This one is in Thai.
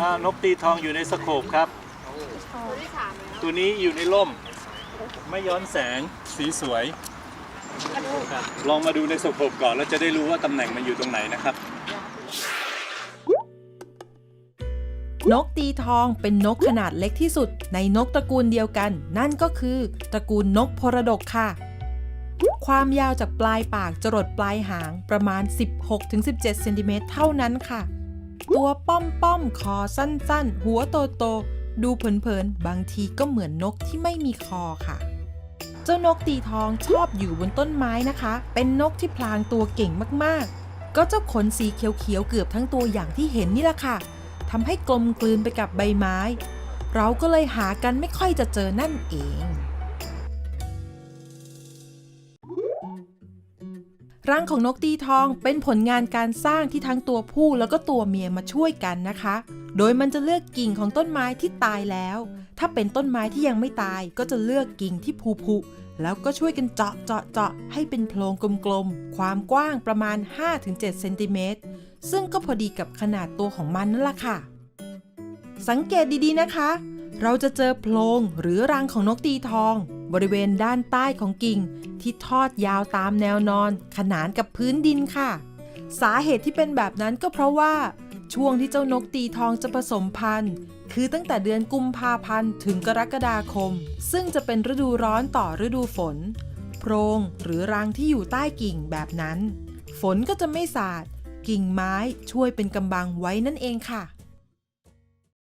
อ่านกตีทองอยู่ในสโคปครับ ตัวนี้อยู่ในร่ม ไม่ย้อนแสงสีสวยครับลองมาดูในสโคปก่อนแล้วจะได้รู้ว่าตำแหน่งมันอยู่ตรงไหนนะครับ นกตีทองเป็นนกขนาดเล็กที่สุดในนกตระกูลเดียวกัน นั่นก็คือ ตระกูลนกพรดกค่ะ ความยาวจากปลายปากจรดปลายหางประมาณ 16-17เซนติเมตรเท่านั้นค่ะ ตัวป้อมป้อมคอสั้นๆ หัวโตโตดูเผินๆ บางทีก็เหมือนนกที่ไม่มีคอค่ะ เจ้านกตีทองชอบอยู่บนต้นไม้นะคะ เป็นนกที่พลางตัวเก่งมากๆ ก็เจ้าขนสีเขียวๆเกือบทั้งตัวอย่างที่เห็นนี่แหละค่ะทำให้กลมกลืนไปกับใบไม้ เราก็เลยหากันไม่ค่อยจะเจอนั่นเอง รังของนกตีทองเป็นผลงานการสร้างที่ทั้งตัวผู้แล้วก็ตัวเมียมาช่วยกันนะคะ โดยมันจะเลือกกิ่งของต้นไม้ที่ตายแล้ว ถ้าเป็นต้นไม้ที่ยังไม่ตายก็จะเลือกกิ่งที่ผุๆแล้วก็ช่วยกันเจาะเจาะเจาะให้เป็นโพรงกลมๆ ความกว้างประมาณ 5-7 เซนติเมตร ซึ่งก็พอดีกับขนาดตัวของมันนั่นแหละค่ะ สังเกตดีๆนะคะ เราจะเจอโพรงหรือรังของนกตีทอง บริเวณด้านใต้ของกิ่ง ที่ทอดยาวตามแนวนอน ขนานกับพื้นดินค่ะ สาเหตุที่เป็นแบบนั้นก็เพราะว่า ช่วงที่เจ้านกตีทองจะผสมพันธุ์ คือตั้งแต่เดือนกุมภาพันธ์ถึงกรกฎาคม ซึ่งจะเป็นฤดูร้อนต่อฤดูฝน โพรงหรือรังที่อยู่ใต้กิ่งแบบนั้น ฝนก็จะไม่สาด กิ่งไม้ช่วยเป็นกำบังไว้นั่นเองค่ะ